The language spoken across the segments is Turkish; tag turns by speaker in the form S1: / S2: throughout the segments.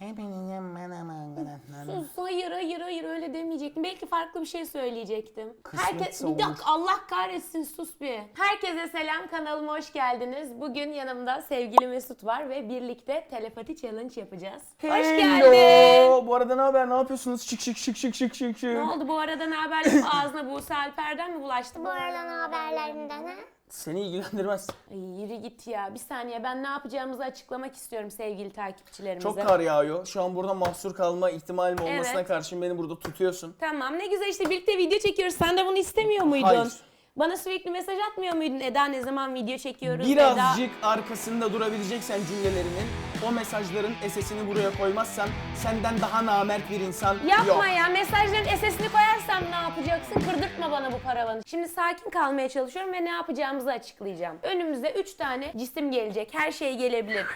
S1: Hepinizin merhaba arkadaşlar.
S2: Sus hayır hayır hayır öyle demeyecektim. Belki farklı bir şey söyleyecektim.
S1: Kısmetse
S2: Herkes bir
S1: olur.
S2: dakika Allah kahretsin sus bir. Herkese selam kanalıma hoş geldiniz. Bugün yanımda sevgili Mesut var ve birlikte telepati challenge yapacağız. Hoş geldin.
S1: Bu arada ne haber? Ne yapıyorsunuz? Şık şık şık şık şık şık şık.
S2: Ne oldu bu arada ne haberlerim ağzına Buse Alper'den mi bulaştı?
S3: Bu aralar haberlerinden ha?
S1: Seni ilgilendirmez.
S2: Ay yürü git ya. Bir saniye ben ne yapacağımızı açıklamak istiyorum sevgili takipçilerimize.
S1: Çok kar yağıyor. Şu an burada mahsur kalma ihtimalim olmasına
S2: Evet.
S1: karşın beni burada tutuyorsun.
S2: Tamam ne güzel işte birlikte video çekiyoruz. Sen de bunu istemiyor muydun?
S1: Hayır.
S2: Bana sürekli mesaj atmıyor muydun? Eda ne zaman video çekiyoruz? Eda...
S1: Birazcık arkasında durabileceksen cümlelerinin o mesajların esesini buraya koymazsan senden daha namert bir insan
S2: Yapma
S1: yok.
S2: ya mesajların SS'ini koyarsam ne yapacaksın? Kırdırtma bana bu paravanı. Şimdi sakin kalmaya çalışıyorum ve ne yapacağımızı açıklayacağım. Önümüze 3 tane cisim gelecek. Her şey gelebilir.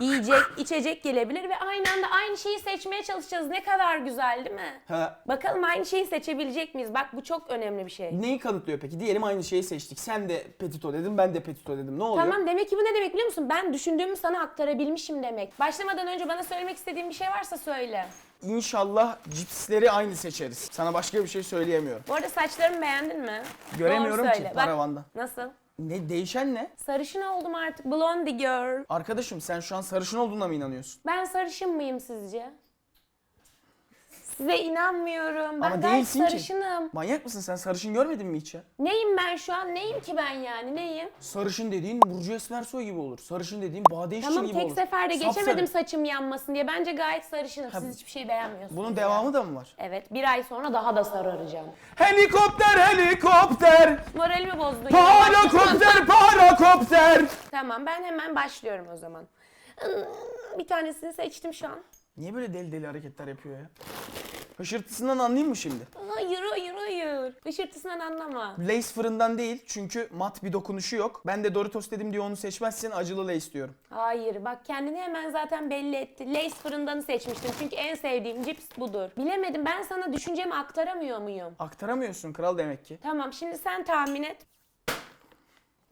S2: Yiyecek, içecek gelebilir ve aynı anda aynı şeyi seçmeye çalışacağız. Ne kadar güzel değil mi?
S1: Ha,
S2: Bakalım aynı şeyi seçebilecek miyiz? Bak bu çok önemli bir şey.
S1: neyi kanıtlıyor peki? Diyelim aynı şeyi seçtik. Sen de petito dedin, ben de petito dedim. Ne oluyor?
S2: Tamam demek ki bu ne demek biliyor musun? Ben düşündüğümü sana aktarabilmişim demek. Başlamadan önce bana söylemek istediğin bir şey varsa söyle.
S1: İnşallah cipsleri aynı seçeriz. Sana başka bir şey söyleyemiyorum.
S2: Bu arada saçlarımı beğendin mi?
S1: Göremiyorum
S2: Doğru
S1: ki
S2: söyle. Bak,
S1: paravanda.
S2: Nasıl?
S1: Ne değişen ne?
S2: Sarışın oldum artık. Blondie girl.
S1: Arkadaşım sen şu an sarışın olduğuna mı inanıyorsun?
S2: Ben sarışın mıyım sizce? Size inanmıyorum. Ben
S1: Ama
S2: gayet
S1: değilsin ki.
S2: sarışınım.
S1: Manyak mısın sen? Sarışın görmedin mi hiç ya?
S2: Neyim ben şu an? Neyim ki ben yani? Neyim?
S1: Sarışın dediğin Burcu Esmersoy gibi olur. Sarışın dediğin Bade İşçi
S2: Tamam
S1: gibi
S2: tek
S1: olur.
S2: seferde
S1: Sapsarı.
S2: geçemedim saçım yanmasın diye. Bence gayet sarışınım. Siz hiçbir şey beğenmiyorsunuz.
S1: Bunun
S2: ya.
S1: devamı da mı var?
S2: Evet bir ay sonra daha da sararacağım.
S1: Helikopter, helikopter!
S2: Moralimi bozdun.
S1: Parakopter, parakopter!
S2: Tamam ben hemen başlıyorum o zaman. Hmm, Bir tanesini seçtim şu an.
S1: Niye böyle deli deli hareketler yapıyor ya? Hışırtısından anlayayım mı şimdi?
S2: Hayır hayır hayır. Hışırtısından anlama.
S1: Lace fırından değil çünkü mat bir dokunuşu yok. Ben de Doritos dedim diye onu seçmezsin acılı Lace diyorum.
S2: Hayır bak kendini hemen zaten belli etti. Lace fırındanı seçmiştim çünkü en sevdiğim cips budur. Bilemedim ben sana düşüncemi aktaramıyor muyum?
S1: Aktaramıyorsun kral demek ki.
S2: Tamam şimdi sen tahmin et.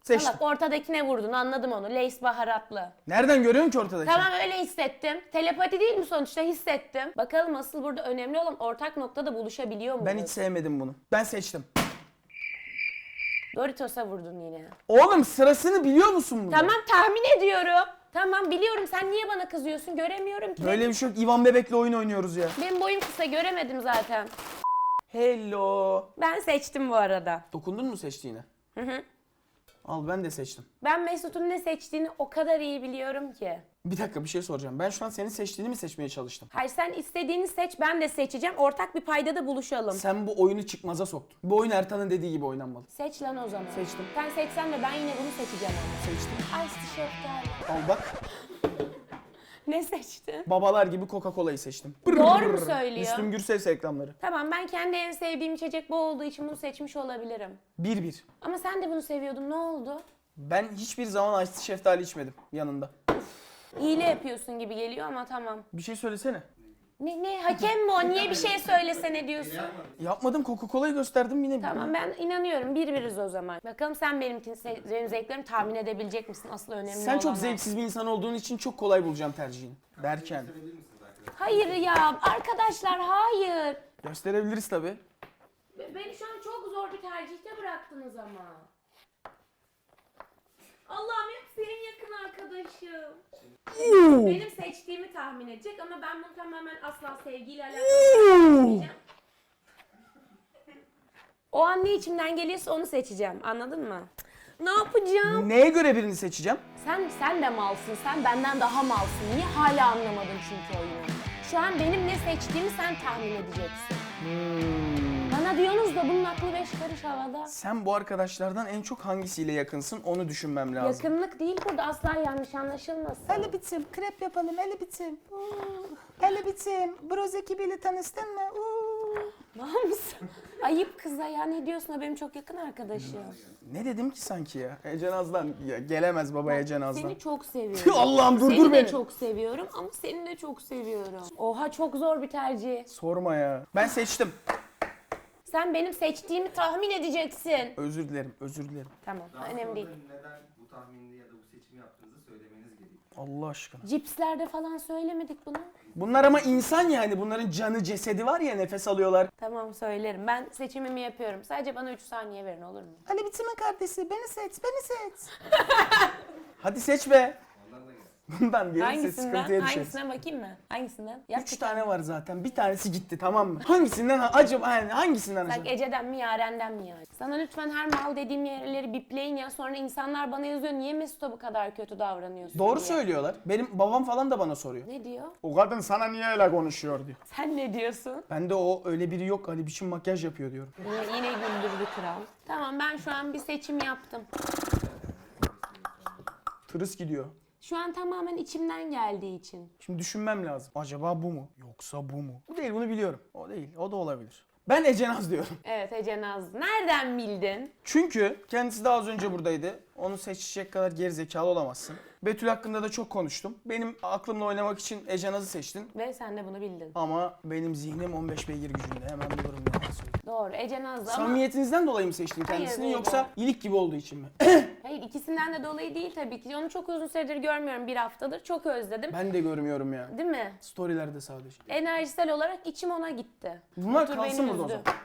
S1: Seçtim.
S2: Bak ortadakine vurdun anladım onu. Lace baharatlı.
S1: Nereden görüyorsun ki ortadaki?
S2: Tamam öyle hissettim. Telepati değil mi sonuçta hissettim. Bakalım asıl burada önemli olan ortak noktada buluşabiliyor muyuz?
S1: Ben hiç sevmedim bunu. Ben seçtim.
S2: Doritos'a vurdun yine.
S1: Oğlum sırasını biliyor musun bunu?
S2: Tamam tahmin ediyorum. Tamam biliyorum sen niye bana kızıyorsun göremiyorum ki.
S1: Böyle bir şey yok. İvan Bebek'le oyun oynuyoruz ya.
S2: Benim boyum kısa göremedim zaten.
S1: Hello.
S2: Ben seçtim bu arada.
S1: Dokundun mu seçtiğine?
S2: Hı hı.
S1: Al ben de seçtim.
S2: Ben Mesut'un ne seçtiğini o kadar iyi biliyorum ki.
S1: Bir dakika bir şey soracağım. Ben şu an senin seçtiğini mi seçmeye çalıştım?
S2: Hayır sen istediğini seç ben de seçeceğim. Ortak bir paydada buluşalım.
S1: Sen bu oyunu çıkmaza soktun. Bu oyun Ertan'ın dediği gibi oynanmalı.
S2: Seç lan o zaman.
S1: Seçtim.
S2: Sen seçsen de ben yine bunu seçeceğim ama.
S1: Seçtim.
S2: Ay şeftali.
S1: Al bak.
S2: Ne seçtin?
S1: Babalar gibi Coca-Cola'yı seçtim.
S2: Doğru mu söylüyor?
S1: Müslüm Gürses reklamları.
S2: Tamam ben kendi en sevdiğim içecek bu olduğu için bunu seçmiş olabilirim.
S1: 1-1.
S2: Ama sen de bunu seviyordun ne oldu?
S1: Ben hiçbir zaman Ice şeftali içmedim yanında.
S2: İyile yapıyorsun gibi geliyor ama tamam.
S1: Bir şey söylesene.
S2: Ne, ne hakem mi o? Niye bir şey söylesene diyorsun?
S1: Yapmadım Coca-Cola'yı gösterdim yine.
S2: Tamam ben inanıyorum bir biriz o zaman. Bakalım sen benim, benim zevklerimi tahmin edebilecek misin? Asıl önemli
S1: Sen
S2: olan
S1: çok
S2: o.
S1: zevksiz bir insan olduğun için çok kolay bulacağım tercihini. Derken.
S2: Hayır ya arkadaşlar hayır.
S1: Gösterebiliriz tabi.
S2: Be- Beni şu an çok zor bir tercihte bıraktınız ama. Allah'ım hep senin yakın arkadaşım. Benim seçtiğimi tahmin edecek ama ben bunu tamamen asla sevgiyle alakalı. O an ne içimden geliyorsa onu seçeceğim. Anladın mı? Ne yapacağım?
S1: Neye göre birini seçeceğim?
S2: Sen sen de malsın. Sen benden daha malsın. Niye hala anlamadın çünkü oyunu? Şu an benim ne seçtiğimi sen tahmin edeceksin. Bana diyorsunuz da bunun aklı beş karış havada.
S1: Sen bu arkadaşlardan en çok hangisiyle yakınsın onu düşünmem lazım.
S2: Yakınlık değil burada asla yanlış anlaşılmasın.
S4: Hele bitim, krep yapalım, hele bitim. Hele bitim, broz ekibiyle tanıştın mı? Uuu.
S2: Var mısın? Ayıp kıza ya ne diyorsun o benim çok yakın arkadaşım.
S1: Ne dedim ki sanki ya? Ece Naz'dan ya, gelemez baba Ece Naz'dan.
S2: Seni çok seviyorum.
S1: Allah'ım durdur
S2: Seni de
S1: beni.
S2: çok seviyorum ama seni de çok seviyorum. Oha çok zor bir tercih.
S1: Sorma ya. Ben seçtim.
S2: Sen benim seçtiğimi tahmin edeceksin.
S1: Özür dilerim, özür dilerim.
S2: Tamam
S5: Daha
S2: önemli değil.
S5: Neden bu tahmini ya da bu seçimi yaptığınızı söylemeniz gerekiyor.
S1: Allah aşkına.
S2: Cipslerde falan söylemedik bunu.
S1: Bunlar ama insan yani. Bunların canı, cesedi var ya nefes alıyorlar.
S2: Tamam söylerim. Ben seçimimi yapıyorum. Sadece bana 3 saniye verin olur mu?
S4: Ali biçimin kardeşi beni seç beni seç.
S1: Hadi seç be. Bundan seç
S2: Hangisinden?
S1: sıkıntıya düşeriz.
S2: Hangisinden bakayım mı? Hangisinden?
S1: Üç tane var zaten. Bir tanesi gitti tamam mı? Hangisinden acaba yani hangisinden
S2: Bak
S1: acaba?
S2: Ece'den mi Yaren'den mi yani? Sana lütfen her mal dediğim yerleri bipleyin ya. Sonra insanlar bana yazıyor niye Mesut'a bu kadar kötü davranıyorsun
S1: Doğru
S2: diye.
S1: söylüyorlar. Benim babam falan da bana soruyor.
S2: Ne diyor?
S1: O kadın sana niye öyle konuşuyor diyor.
S2: Sen ne diyorsun?
S1: Ben de o öyle biri yok Ali biçim makyaj yapıyor diyorum.
S2: Yine, yine güldürdü kral. Tamam ben şu an bir seçim yaptım.
S1: Tırıs gidiyor.
S2: Şu an tamamen içimden geldiği için.
S1: Şimdi düşünmem lazım. Acaba bu mu? Yoksa bu mu? Bu değil bunu biliyorum. O değil. O da olabilir. Ben Ece Naz diyorum.
S2: Evet Ece Naz. Nereden bildin?
S1: Çünkü kendisi daha az önce buradaydı. Onu seçecek kadar gerizekalı olamazsın. Betül hakkında da çok konuştum. Benim aklımla oynamak için Ece Naz'ı seçtin.
S2: Ve sen de bunu bildin.
S1: Ama benim zihnim 15 beygir gücünde. Hemen bulurum söyleyeyim.
S2: Doğru Ece Naz'dı ama...
S1: Samimiyetinizden dolayı mı seçtin kendisini
S2: değil.
S1: yoksa ilik gibi olduğu için mi?
S2: Hayır ikisinden de dolayı değil tabii ki. Onu çok uzun süredir görmüyorum bir haftadır. Çok özledim.
S1: ben de görmüyorum ya.
S2: Değil mi?
S1: Storylerde sadece.
S2: Enerjisel olarak içim ona gitti.
S1: Bunlar
S2: Otur
S1: kalsın
S2: beni
S1: burada o
S2: üzdü.
S1: zaman.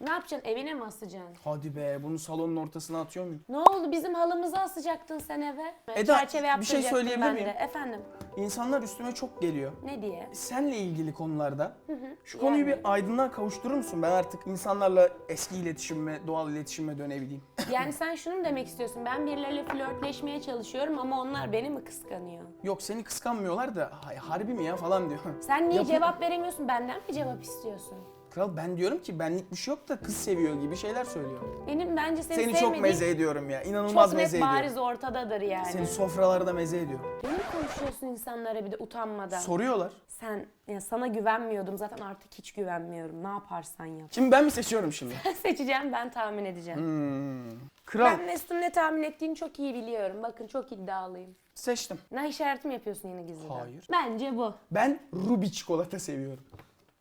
S2: Ne yapacaksın? Evine mi asacaksın?
S1: Hadi be bunu salonun ortasına atıyor muyum?
S2: Ne oldu? Bizim halımızı asacaktın sen eve.
S1: Eda, bir şey söyleyebilir
S2: ben
S1: miyim?
S2: Efendim?
S1: İnsanlar üstüme çok geliyor.
S2: Ne diye?
S1: Senle ilgili konularda şu konuyu
S2: Yani.
S1: bir aydınlığa kavuşturur musun? Ben artık insanlarla eski iletişimime, doğal iletişime dönebileyim.
S2: Yani sen şunu mu demek istiyorsun? Ben birileriyle flörtleşmeye çalışıyorum ama onlar beni mi kıskanıyor?
S1: Yok seni kıskanmıyorlar da "Hay, harbi mi ya falan diyor.
S2: Sen niye
S1: Yapı-
S2: cevap veremiyorsun? Benden mi cevap istiyorsun?
S1: Kral ben diyorum ki benlik bir şey yok da kız seviyor gibi şeyler söylüyor.
S2: Benim bence seni,
S1: Seni çok
S2: sevmediğim
S1: meze ediyorum ya. İnanılmaz
S2: çok net
S1: meze ediyorum.
S2: bariz ortadadır yani.
S1: Seni sofralarda meze ediyorum.
S2: Ne konuşuyorsun insanlara bir de utanmadan?
S1: Soruyorlar.
S2: Sen ya sana güvenmiyordum zaten artık hiç güvenmiyorum. Ne yaparsan yap.
S1: Şimdi ben mi seçiyorum şimdi?
S2: Seçeceğim ben tahmin edeceğim.
S1: Hmm. Kral
S2: Ben Mesut'un ne tahmin ettiğini çok iyi biliyorum. Bakın çok iddialıyım.
S1: seçtim.
S2: Ne işareti mi yapıyorsun yine gizliden?
S1: Hayır.
S2: Bence bu.
S1: Ben Ruby çikolata seviyorum.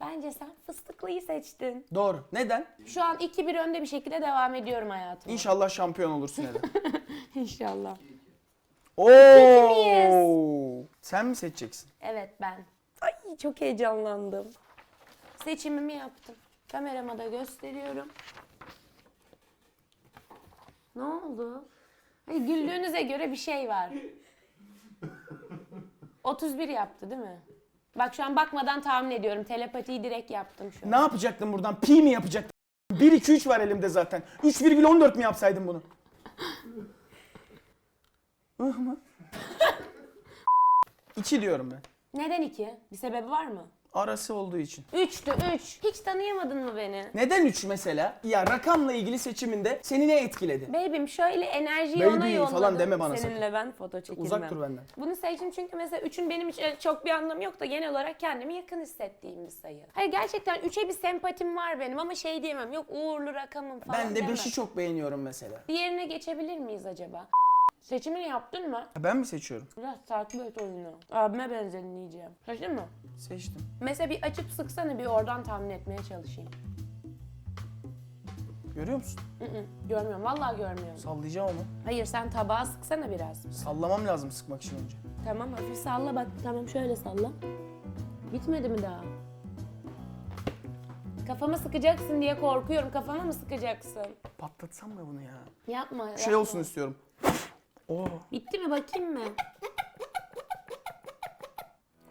S2: Bence sen fıstıklıyı seçtin.
S1: Doğru. Neden?
S2: Şu an 2-1 önde bir şekilde devam ediyorum hayatıma.
S1: İnşallah şampiyon olursun Eda.
S2: İnşallah.
S1: Oo! Sen mi seçeceksin?
S2: Evet ben. Ay çok heyecanlandım. Seçimimi yaptım. Kamerama da gösteriyorum. Ne oldu? Ay, güldüğünüze göre bir şey var. 31 yaptı değil mi? Bak şu an bakmadan tahmin ediyorum. Telepatiyi direkt yaptım şu an.
S1: Ne yapacaktın buradan? Pi mi yapacaktın? 1 2 3 var elimde zaten. 3,14 mi yapsaydın bunu? Mı? 2 diyorum ben.
S2: Neden iki? Bir sebebi var mı?
S1: Arası olduğu için.
S2: Üçtü üç. Hiç tanıyamadın mı beni?
S1: Neden 3 mesela? Ya rakamla ilgili seçiminde seni ne etkiledi?
S2: Baby'm şöyle enerjiyi
S1: Baby
S2: ona yolladım.
S1: falan deme bana
S2: Seninle ben foto çekilmem.
S1: Uzak dur benden.
S2: Bunu seçtim çünkü mesela üçün benim için çok bir anlamı yok da genel olarak kendimi yakın hissettiğim bir sayı. Hayır gerçekten üçe bir sempatim var benim ama şey diyemem yok uğurlu rakamım falan
S1: Ben de
S2: diyemem.
S1: 5'i çok beğeniyorum mesela.
S2: Diğerine geçebilir miyiz acaba? Seçimini yaptın mı?
S1: Ben mi seçiyorum?
S2: Biraz takip et oyunu. Abime benzedin iyice. Seçtin mi?
S1: Seçtim.
S2: Mesela bir açıp sıksana bir oradan tahmin etmeye çalışayım.
S1: Görüyor musun?
S2: Hı hı, görmüyorum vallahi görmüyorum.
S1: Sallayacağım ama.
S2: Hayır sen tabağa sıksana biraz.
S1: Sallamam lazım sıkmak için önce.
S2: Tamam hafif salla bak. Tamam şöyle salla. Bitmedi mi daha? Kafama sıkacaksın diye korkuyorum. Kafama mı sıkacaksın?
S1: Patlatsam mı bunu ya?
S2: Yapma.
S1: Şey
S2: yapma.
S1: olsun istiyorum. Oo.
S2: Bitti mi bakayım mı?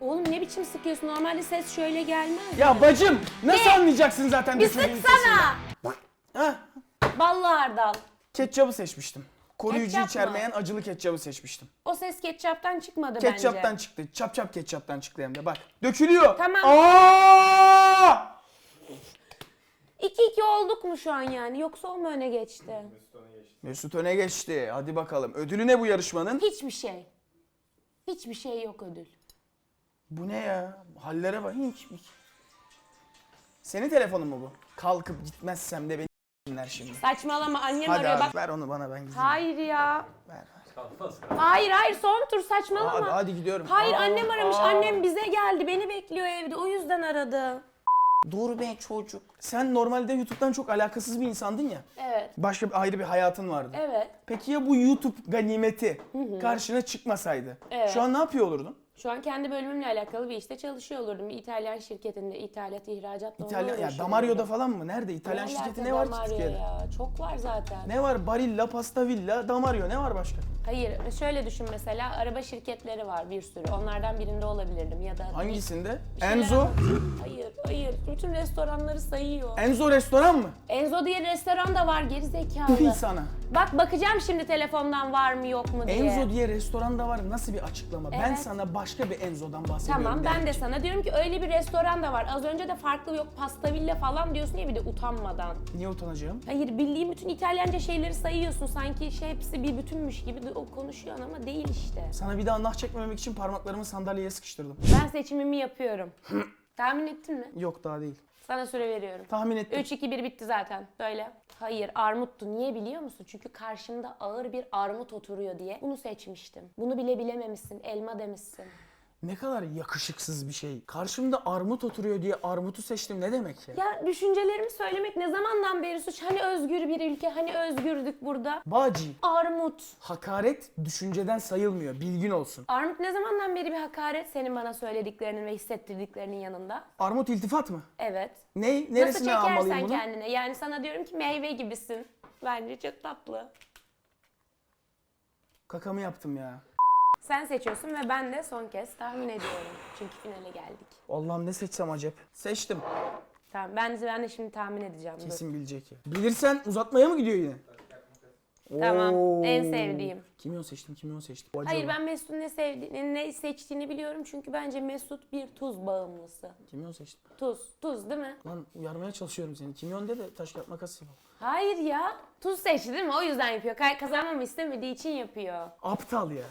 S2: Oğlum ne biçim sıkıyorsun? Normalde ses şöyle gelmez.
S1: Ya bacım nasıl
S2: Ne?
S1: anlayacaksın zaten
S2: Bir
S1: düşündüğün
S2: sıksana.
S1: Ha?
S2: Ballı hardal.
S1: Ketçabı seçmiştim. Koruyucu
S2: Ketçap mı?
S1: içermeyen acılı ketçabı seçmiştim.
S2: O ses ketçaptan çıkmadı
S1: Ketçaptan
S2: bence.
S1: çıktı. Çap çap ketçaptan çıktı hem de bak. Dökülüyor.
S2: Tamam.
S1: Aa!
S2: 2-2 olduk mu şu an yani? Yoksa o mu öne geçti?
S1: Mesut öne geçti. Hadi bakalım. Ödülü ne bu yarışmanın?
S2: Hiçbir şey. Hiçbir şey yok ödül.
S1: Bu ne ya? Hallere bak. Hiç. Senin telefonun mu bu? Kalkıp gitmezsem de beni dinler şimdi.
S2: Saçmalama annem
S1: Hadi
S2: arıyor
S1: abi
S2: bak.
S1: ver onu bana ben gideyim.
S2: Hayır ya.
S1: Ver, ver.
S2: Hayır hayır son tur saçmalama.
S1: Hadi, hadi gidiyorum.
S2: Hayır annem aramış.
S1: aa.
S2: Annem bize geldi. Beni bekliyor evde. O yüzden aradı.
S1: Dur be çocuk. Sen normalde YouTube'dan çok alakasız bir insandın ya.
S2: Evet.
S1: Başka bir, ayrı bir hayatın vardı.
S2: Evet.
S1: Peki ya bu YouTube ganimeti karşına çıkmasaydı?
S2: Evet.
S1: Şu an ne yapıyor olurdun?
S2: Şu an kendi bölümümle alakalı bir işte çalışıyor olurdum. Bir İtalyan şirketinde ithalat, onunla
S1: İtalyan, ya Damario'da falan mı? Nerede? İtalyan şirketi ne var ki Türkiye'de?
S2: Ya? Çok var zaten.
S1: Ne var? Barilla, Pasta Villa, Damario ne var başka?
S2: Hayır, şöyle düşün mesela araba şirketleri var bir sürü. Onlardan birinde olabilirdim ya da...
S1: Hangisinde?
S2: Bir şeyler
S1: Enzo.
S2: Hayır, hayır. Bütün restoranları sayıyor.
S1: Enzo restoran mı?
S2: Enzo diye restoran da var geri
S1: Tüh
S2: zekalı.
S1: sana.
S2: Bak bakacağım şimdi telefondan var mı yok mu diye.
S1: Enzo diye restoran da var. Nasıl bir açıklama? Ben
S2: Evet.
S1: sana başka bir Enzo'dan bahsediyorum.
S2: Tamam ben de sana diyorum ki öyle bir restoran da var. Az önce de farklı yok pasta villa falan diyorsun ya bir de utanmadan.
S1: Niye utanacağım?
S2: Hayır bildiğim bütün İtalyanca şeyleri sayıyorsun. Sanki şey hepsi bir bütünmüş gibi o konuşuyorsun ama değil işte.
S1: Sana bir daha nah çekmemek için parmaklarımı sandalyeye sıkıştırdım.
S2: Ben seçimimi yapıyorum. Tahmin ettin mi?
S1: Yok daha değil.
S2: Sana süre veriyorum.
S1: Tahmin ettim.
S2: 3 2 1 bitti zaten. Böyle. Hayır armuttu. Niye biliyor musun? Çünkü karşımda ağır bir armut oturuyor diye. Bunu seçmiştim. Bunu bile bilememişsin. Elma demişsin.
S1: Ne kadar yakışıksız bir şey. Karşımda armut oturuyor diye armutu seçtim ne demek ya?
S2: Ya düşüncelerimi söylemek ne zamandan beri suç? Hani özgür bir ülke, hani özgürdük burada.
S1: Bağcı,
S2: Armut.
S1: hakaret düşünceden sayılmıyor. Bilgin olsun.
S2: Armut ne zamandan beri bir hakaret senin bana söylediklerinin ve hissettirdiklerinin yanında?
S1: Armut iltifat mı?
S2: Evet.
S1: Ne?
S2: Nasıl
S1: Neresine almalıyım
S2: çekersen
S1: bunu?
S2: kendine. Yani sana diyorum ki meyve gibisin. Bence çok tatlı.
S1: Kakamı yaptım ya.
S2: Sen seçiyorsun ve ben de son kez tahmin ediyorum. Çünkü finale geldik.
S1: Allah'ım ne seçsem acep. Seçtim.
S2: Tamam ben de, ben de şimdi tahmin edeceğim. Dur.
S1: Kesin bilecek ya. Bilirsen uzatmaya mı gidiyor yine?
S2: Tamam,
S1: Oo.
S2: en sevdiğim.
S1: Kimyon seçtim, kimyon seçtim. Acaba.
S2: Hayır ben Mesut'un ne sevdiğini, ne seçtiğini biliyorum çünkü bence Mesut bir tuz bağımlısı.
S1: Kimyon seçtim.
S2: Tuz, tuz değil mi?
S1: Lan uyarmaya çalışıyorum seni. Kimyon de de taş kağıt makas yapalım.
S2: Hayır ya. Tuz seçti değil mi? O yüzden yapıyor. Kazanmamı istemediği için yapıyor.
S1: Aptal ya.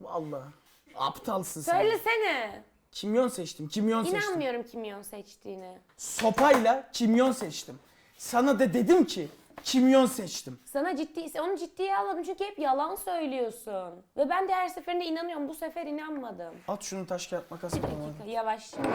S1: Vallahi. Aptalsın sen.
S2: Söylesene.
S1: Kimyon seçtim, kimyon seçtim.
S2: İnanmıyorum kimyon seçtiğine.
S1: Sopayla kimyon seçtim. Sana da dedim ki kimyon seçtim.
S2: Sana ciddi, onu ciddiye almadım çünkü hep yalan söylüyorsun. Ve ben de her seferinde inanıyorum. Bu sefer inanmadım.
S1: At şunu taş kağıt makas
S2: Bir
S1: yapalım.
S2: dakika yavaş şimdi.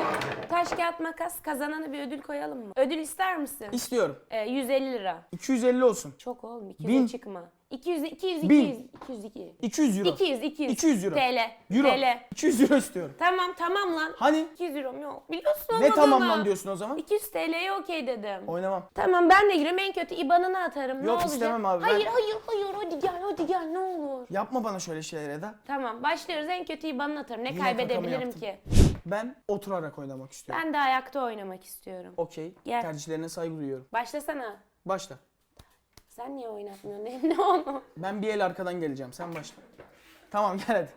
S2: Taş kağıt makas kazanana bir ödül koyalım mı? Ödül ister misin?
S1: İstiyorum.
S2: Ee, 150 lira.
S1: 250 olsun.
S2: Çok oğlum 200'e
S1: Bin.
S2: çıkma. 200 200
S1: Bin.
S2: 200 202.
S1: 200 euro.
S2: 200 200.
S1: 200 euro.
S2: TL.
S1: Euro.
S2: TL.
S1: 200 euro istiyorum.
S2: Tamam tamam lan.
S1: Hani
S2: 200 euro yok. Biliyorsun
S1: ne tamam lan diyorsun o zaman?
S2: 200 TL'ye okey dedim.
S1: Oynamam.
S2: Tamam ben de giriyorum en kötü IBAN'ını atarım. ne
S1: Yok,
S2: olacak?
S1: istemem abi, ben-
S2: Hayır hayır hayır hadi gel hadi gel ne olur.
S1: Yapma bana şöyle şeyler Eda.
S2: Tamam başlıyoruz en kötü IBAN'ını atarım. Ne
S1: Yine
S2: kaybedebilirim
S1: kakamı
S2: ki?
S1: Ben oturarak oynamak istiyorum.
S2: Ben de ayakta oynamak istiyorum.
S1: Okey.
S2: Gel.
S1: Tercihlerine saygı duyuyorum.
S2: Başlasana.
S1: Başla.
S2: Sen niye oynatmıyorsun? Ne, ne onu?
S1: Ben bir el arkadan geleceğim. Sen başla. Tamam gel hadi.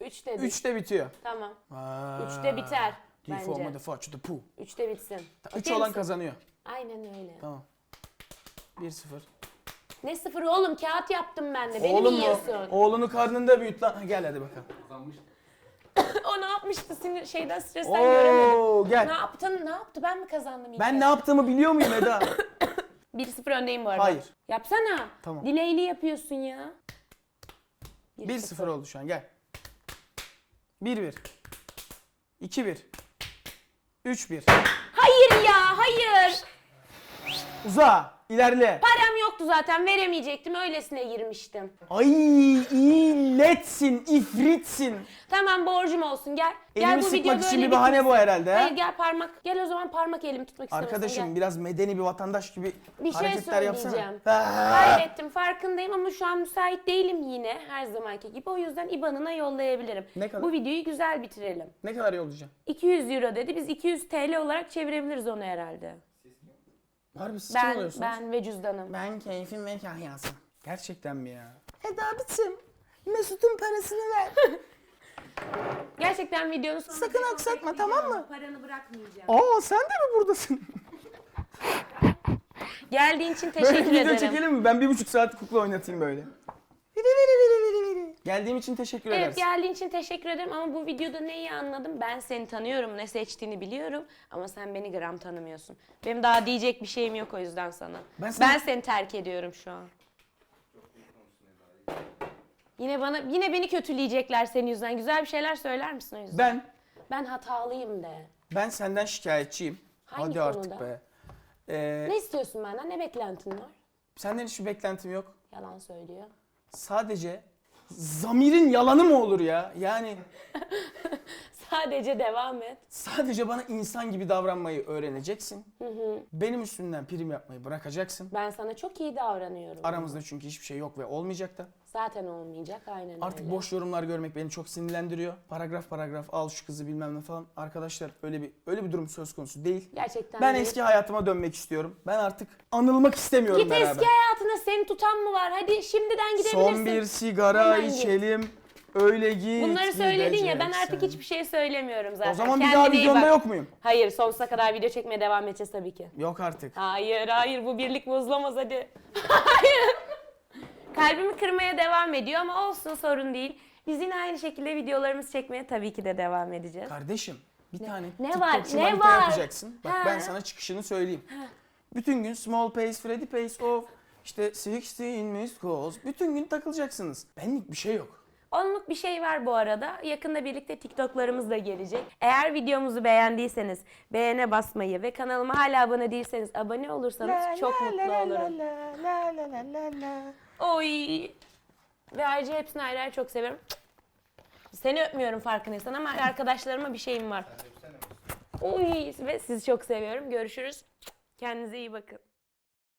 S2: 3 dedik.
S1: Üçte bitiyor.
S2: Tamam.
S1: Aa,
S2: Üçte biter bence.
S1: forma de faccio de pu.
S2: Üçte bitsin.
S1: Üç
S2: Okey
S1: olan
S2: misin?
S1: kazanıyor.
S2: Aynen öyle.
S1: Tamam. 1-0.
S2: Ne sıfır oğlum kağıt yaptım ben de. Beni mi
S1: Oğlum mu?
S2: yiyorsun?
S1: Oğlunu karnında büyüt lan. Ha, Gel hadi bakalım.
S2: o ne yapmıştı sinir şeyden stresten göremedim.
S1: Oo
S2: Ne
S1: gel.
S2: yaptın? Ne yaptı? Ben mi kazandım
S1: Ben ne yaptığımı biliyor muyum Eda?
S2: 1-0 öndeyim bu arada.
S1: Hayır.
S2: Yapsana.
S1: Tamam.
S2: Dileyli yapıyorsun ya.
S1: 1-0 oldu şu an gel. 1-1. 2-1. 3-1.
S2: Hayır ya hayır.
S1: Uza. İlerle.
S2: Param yoktu zaten veremeyecektim. Öylesine girmiştim.
S1: Ay illetsin, ifritsin.
S2: Tamam borcum olsun gel. gel
S1: Elimi
S2: bu video
S1: sıkmak
S2: böyle
S1: için bir
S2: bitmesin.
S1: bahane bu herhalde ha?
S2: Hayır gel parmak. Gel o zaman parmak elimi tutmak istiyorsan
S1: Arkadaşım
S2: gel.
S1: biraz medeni bir vatandaş gibi
S2: Bir şey
S1: hareketler yapsana.
S2: söyleyeceğim. Kaybettim farkındayım ama şu an müsait değilim yine her zamanki gibi. O yüzden IBAN'ına yollayabilirim.
S1: Ne kadar?
S2: Bu videoyu güzel bitirelim.
S1: Ne kadar yollayacağım?
S2: 200 euro dedi. Biz 200 TL olarak çevirebiliriz onu herhalde.
S1: Harbi siz kim
S2: Ben
S1: oluyorsunuz?
S2: ben ve cüzdanım.
S1: Ben keyfim ve kahyasım. Gerçekten mi ya?
S4: Eda biçim. Mesut'un parasını ver.
S2: Gerçekten videonun sonunda
S4: Sakın aksatma, tamam mı?
S2: Paranı bırakmayacağım.
S1: Aa sen de mi buradasın?
S2: Geldiğin için
S1: Böyle
S2: teşekkür
S1: bir video
S2: ederim.
S1: çekelim mi? Ben bir buçuk saat kukla oynatayım böyle. Geldiğim için teşekkür
S2: Evet
S1: ederiz.
S2: geldiğin için teşekkür ederim ama bu videoda neyi anladım? Ben seni tanıyorum, ne seçtiğini biliyorum ama sen beni gram tanımıyorsun. Benim daha diyecek bir şeyim yok o yüzden sana.
S1: Ben
S2: Ben,
S1: seni-
S2: seni terk ediyorum şu an. Yine bana yine beni kötüleyecekler senin yüzünden. Güzel bir şeyler söyler misin o yüzden?
S1: Ben
S2: Ben hatalıyım de.
S1: Ben senden şikayetçiyim.
S2: Hangi
S1: Hadi
S2: konuda?
S1: artık be. Ee,
S2: Ne istiyorsun benden? Ne beklentin var?
S1: senden hiçbir beklentim yok.
S2: Yalan söylüyor.
S1: Sadece zamirin yalanı mı olur ya? Yani
S2: Sadece devam et.
S1: sadece bana insan gibi davranmayı öğreneceksin. Benim üstümden prim yapmayı bırakacaksın.
S2: Ben sana çok iyi davranıyorum.
S1: Aramızda çünkü hiçbir şey yok ve olmayacak da.
S2: Zaten olmayacak aynen
S1: Artık
S2: öyle.
S1: boş yorumlar görmek beni çok sinirlendiriyor. Paragraf paragraf al şu kızı bilmem ne falan. Arkadaşlar öyle bir öyle bir durum söz konusu değil.
S2: Gerçekten
S1: Ben
S2: değil.
S1: eski hayatıma dönmek istiyorum. Ben artık anılmak istemiyorum
S2: Git
S1: beraber.
S2: eski hayatına seni tutan mı var? Hadi şimdiden gidebilirsin.
S1: Son bir sigara
S2: Hemen git.
S1: içelim. Öyle git.
S2: Bunları söyledin ya ben artık hiçbir şey söylemiyorum zaten.
S1: O zaman bir
S2: Kendine
S1: daha
S2: iyi bak.
S1: yok muyum?
S2: Hayır sonsuza kadar video çekmeye devam edeceğiz tabii ki.
S1: Yok artık.
S2: Hayır hayır bu birlik bozulamaz hadi. hayır. Kalbimi kırmaya devam ediyor ama olsun sorun değil. Biz yine aynı şekilde videolarımızı çekmeye tabii ki de devam edeceğiz.
S1: Kardeşim bir tane
S2: Ne var,
S1: şu
S2: ne
S1: manita
S2: var?
S1: yapacaksın. Bak
S2: Ha.
S1: ben sana çıkışını söyleyeyim. Bütün gün small pace, Freddy pace of işte 16 missed calls. Bütün gün takılacaksınız. Benlik bir şey yok.
S2: Onluk bir şey var bu arada. Yakında birlikte TikTok'larımız da gelecek. Eğer videomuzu beğendiyseniz beğene basmayı ve kanalıma hala abone değilseniz abone olursanız çok mutlu olurum.
S4: La la la la la.
S2: Oy. Ve ayrıca hepsini ayrı ayrı çok seviyorum. Seni öpmüyorum farkındaysan ama arkadaşlarıma bir şeyim var. Oy ve sizi çok seviyorum. Görüşürüz. Kendinize iyi bakın.